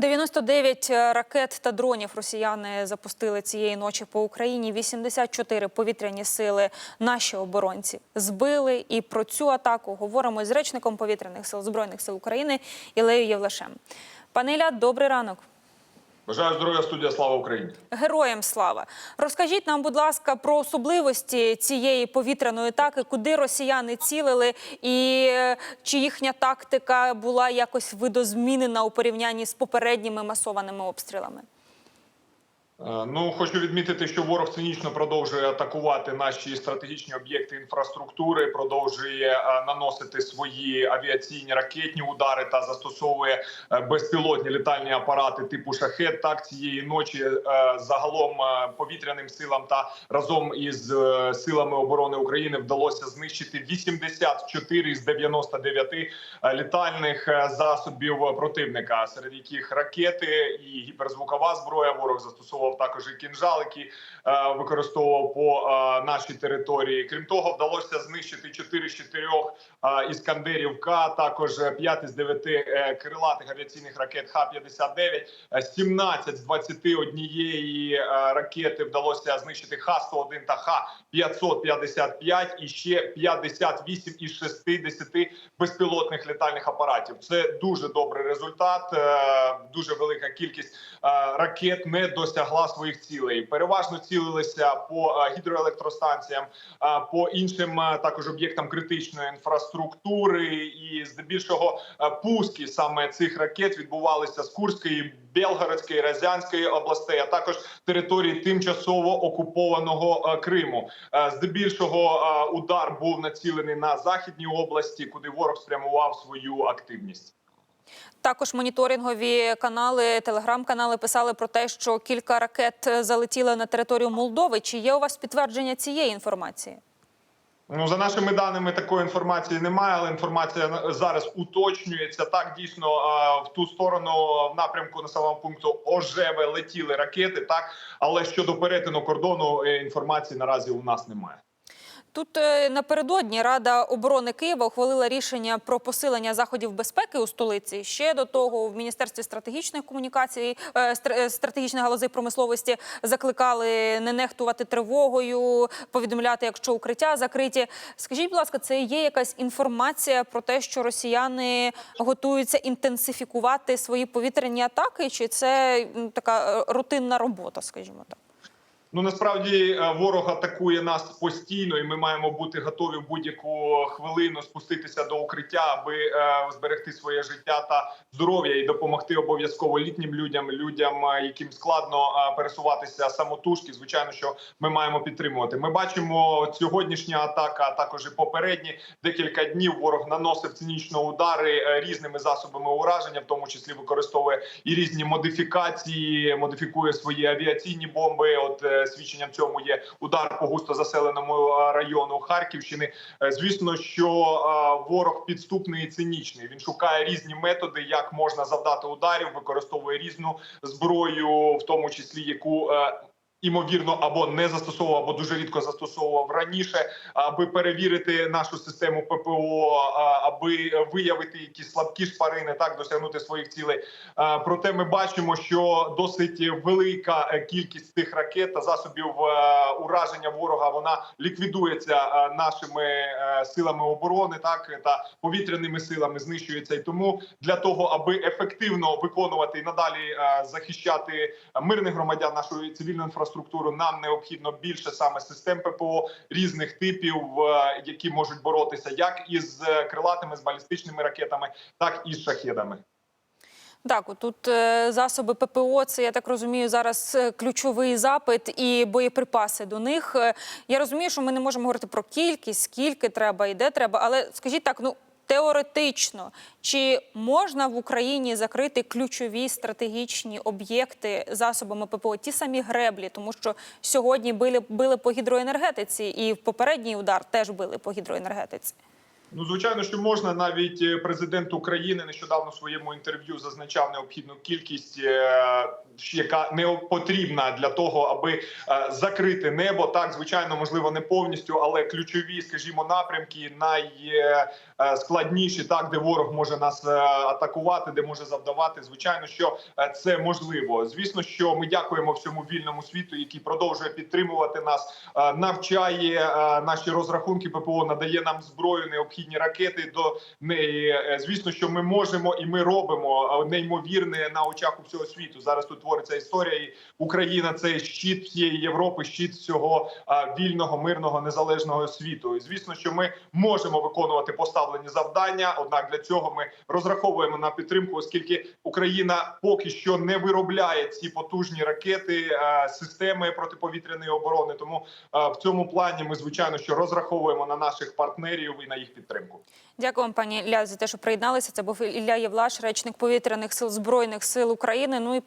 99 ракет та дронів росіяни запустили цієї ночі по Україні. 84 повітряні сили наші оборонці збили. І про цю атаку говоримо з речником повітряних сил збройних сил України Ілею Євлашем. Пане Ілля, добрий ранок. Бажаю здоров'я, студія Слава Україні. Героям слава! Розкажіть нам, будь ласка, про особливості цієї повітряної атаки, куди росіяни цілили, і е, чи їхня тактика була якось видозмінена у порівнянні з попередніми масованими обстрілами? Е, Ну хочу відмітити, що ворог цинічно продовжує атакувати наші стратегічні об'єкти інфраструктури, продовжує е, наносити свої авіаційні ракетні удари та застосовує е, безпілотні літальні апарати типу шахет. Так цієї ночі загалом повітряним силам та разом із силами оборони України вдалося знищити 84 з 99 е, літальних засобів противника, серед яких ракети і гіперзвукова зброя. Ворог застосовував також і кінжал, які е, використовував по е, нашій території. Крім того, вдалося знищити 4 з 4 е, іскандерів К, також 5 з 9 е, крилатих авіаційних ракет Х-59, е, 17 з 21 е, ракети вдалося знищити Х-101 та Х-555 і ще 58 із 60 безпілотних літальних апаратів. Це дуже добрий результат. Дуже велика кількість ракет не досягла своїх цілей. Переважно цілилися по е, гідроелектростанціям, е, по іншим е, також об'єктам критичної інфраструктури, і здебільшого пуски саме цих ракет відбувалися з Курської, Белгородської, Рязанської областей, а також території тимчасово окупованого Криму. Здебільшого удар був націлений на західній області, куди ворог спрямував свою активність. Також моніторингові канали, телеграм-канали писали про те, що кілька ракет залетіли на територію Молдови. Чи є у вас підтвердження цієї інформації? Ну за нашими даними такої інформації немає, але інформація зараз уточнюється. Так дійсно е, в ту сторону в напрямку населеного пункту Ожеве летіли ракети. Так, але щодо перетину кордону е, інформації наразі у нас немає. Тут е, напередодні Рада оборони Києва ухвалила рішення про посилення заходів безпеки у столиці. Ще до того в міністерстві стратегічних комунікацій, е, е, стратегічних галузей промисловості закликали не нехтувати тривогою, повідомляти, якщо укриття закриті. Скажіть, будь ласка, це є якась інформація про те, що росіяни готуються інтенсифікувати свої повітряні атаки, чи це така рутинна робота, скажімо так? Ну насправді е, ворог атакує нас постійно, і ми маємо бути готові в будь-яку хвилину спуститися до укриття, аби е, зберегти своє життя та здоров'я і допомогти обов'язково літнім людям, людям, е, яким складно пересуватися самотужки. Звичайно, що ми маємо підтримувати. Ми бачимо сьогоднішня атака, а також і попередні декілька днів. Ворог наносив цинічно удари різними засобами ураження, в тому числі використовує і різні модифікації, модифікує свої авіаційні бомби. От свідченням цьому є удар по густо заселеному е, району Харківщини. Е, Звісно, що е, ворог підступний і цинічний. Він шукає різні методи, як можна завдати ударів, використовує різну зброю, в тому числі яку. Імовірно, або не застосовував, або дуже рідко застосовував раніше, аби перевірити нашу систему ППО, аби виявити якісь слабкі шпарини, так досягнути своїх цілей. Проте ми бачимо, що досить велика кількість цих ракет та засобів е, ураження ворога вона ліквідується е, нашими е, силами оборони, так та повітряними силами знищується. І тому для того, аби ефективно виконувати і надалі захищати мирних громадян нашої цивільної інфраструктури, нам необхідно більше саме систем ППО різних типів, е, які можуть боротися як із е, крилатими з балістичними ракетами, так і з шахедами. Так, тут е, засоби ППО, це я так розумію, зараз ключовий запит і боєприпаси до них. Я розумію, що ми не можемо говорити про кількість, скільки треба і де треба, але скажіть так, ну теоретично, чи можна в Україні закрити ключові стратегічні об'єкти засобами ППО, ті самі греблі, тому що сьогодні били, били по гідроенергетиці, і в попередній удар теж били по гідроенергетиці. Ну, звичайно, що можна. Навіть е, президент України нещодавно в своєму інтерв'ю зазначав необхідну кількість, е, яка не потрібна для того, аби е, закрити небо. Так, звичайно, можливо, не повністю, але ключові, скажімо, напрямки, е, складніші, так де ворог може нас атакувати, де може завдавати. Звичайно, що це можливо. Звісно, що ми дякуємо всьому вільному світу, який продовжує підтримувати нас, навчає наші розрахунки. ППО надає нам зброю, необхідні ракети до неї. Е, Звісно, що ми можемо і ми робимо неймовірне на очах у всього світу. Зараз тут твориться історія. і Україна це щит всієї Європи, щит всього вільного, мирного, незалежного світу. І звісно, що ми можемо виконувати поставлені завдання. Однак для цього ми розраховуємо на підтримку, оскільки Україна поки що не виробляє ці потужні ракети, системи протиповітряної оборони. Тому в цьому плані ми звичайно що розраховуємо на наших партнерів і на їх підтримку. Дякую вам, пані Ілля, за те, що приєдналися. Це був Ілля Євлаш, речник повітряних сил збройних сил України. Ну і